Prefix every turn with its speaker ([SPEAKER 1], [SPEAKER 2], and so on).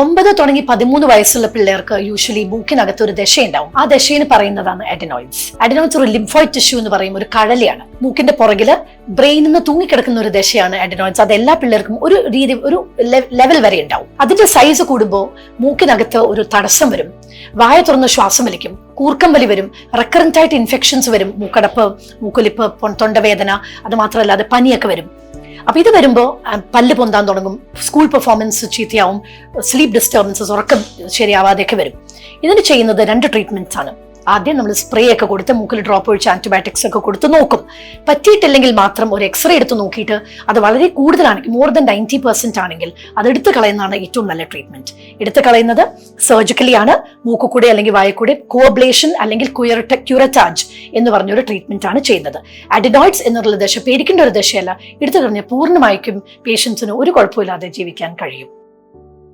[SPEAKER 1] ഒമ്പത് തുടങ്ങി പതിമൂന്ന് വയസ്സുള്ള പിള്ളേർക്ക് യൂഷ്വലി മൂക്കിനകത്ത് ഒരു ദശയുണ്ടാവും. ആ ദശയെന്ന് പറയുന്നതാണ് അഡിനോയിഡ്സ് അഡിനോയിഡ്സ് ഒരു ലിംഫോയിഡ് ടിഷ്യൂ എന്ന് പറയും ഒരു കഴലിയാണ്. മൂക്കിന്റെ പുറകിൽ ബ്രെയിനിൽ നിന്ന് തൂങ്ങിക്കിടക്കുന്ന ഒരു ദശയാണ് അഡിനോയിഡ്സ് അത് എല്ലാ പിള്ളേർക്കും ഒരു രീതി ഒരു ലെവൽ വരെ ഉണ്ടാവും. അതിന്റെ സൈസ് കൂടുമ്പോൾ മൂക്കിനകത്ത് ഒരു തടസ്സം വരും. വായ തുറന്ന് ശ്വാസം വലിക്കും. കൂർക്കം വലി വരും. റെക്കറന്റ് ആയിട്ട് ഇൻഫെക്ഷൻസ് വരും. മൂക്കടപ്പ് മൂക്കൊലിപ്പ് തൊണ്ടവേദന അത് മാത്രമല്ല അത് പനിയൊക്കെ വരും. അപ്പൊ ഇത് വരുമ്പോൾ പല്ല് പൊന്താൻ തുടങ്ങും സ്കൂൾ പെർഫോമൻസ് ചീത്തയാവും സ്ലീപ്പ് ഡിസ്റ്റർബൻസസ് ഉറക്കം ശരിയാവാതെയൊക്കെ വരും. ഇതിന് ചെയ്യുന്നത് രണ്ട് ട്രീറ്റ്മെന്റ്സ് ആണ്. ആദ്യം നമ്മൾ സ്പ്രേ ഒക്കെ കൊടുത്ത് മൂക്കിൽ ഡ്രോപ്പ് ഒഴിച്ച് ആന്റിബയോട്ടിക്സ് ഒക്കെ കൊടുത്ത് നോക്കും. പറ്റിയിട്ടില്ലെങ്കിൽ മാത്രം ഒരു എക്സ്റേ എടുത്ത് നോക്കിയിട്ട് അത് വളരെ കൂടുതലാണെങ്കിൽ മോർ ദൻ നയന്റി പെർസെന്റ് ആണെങ്കിൽ അത് എടുത്തു കളയുന്നതാണ് ഏറ്റവും നല്ല ട്രീറ്റ്മെന്റ് എടുത്തു കളയുന്നത് സർജിക്കലി ആണ്. മൂക്കുകൂടെ അല്ലെങ്കിൽ വായക്കൂടെ കോബ്ലേഷൻ അല്ലെങ്കിൽ ക്യൂററ്റ ക്യൂററ്റാജ് എന്ന് പറഞ്ഞൊരു ട്രീറ്റ്മെന്റ് ആണ് ചെയ്യുന്നത്. അഡിനോയിഡ്സ് എന്നുള്ള ദശ പേടിക്കേണ്ട ഒരു ദശയല്ല. എടുത്തു കളഞ്ഞാൽ പൂർണമായിട്ടും പേഷ്യൻസിന് ഒരു കുഴപ്പമില്ലാതെ ജീവിക്കാൻ കഴിയും.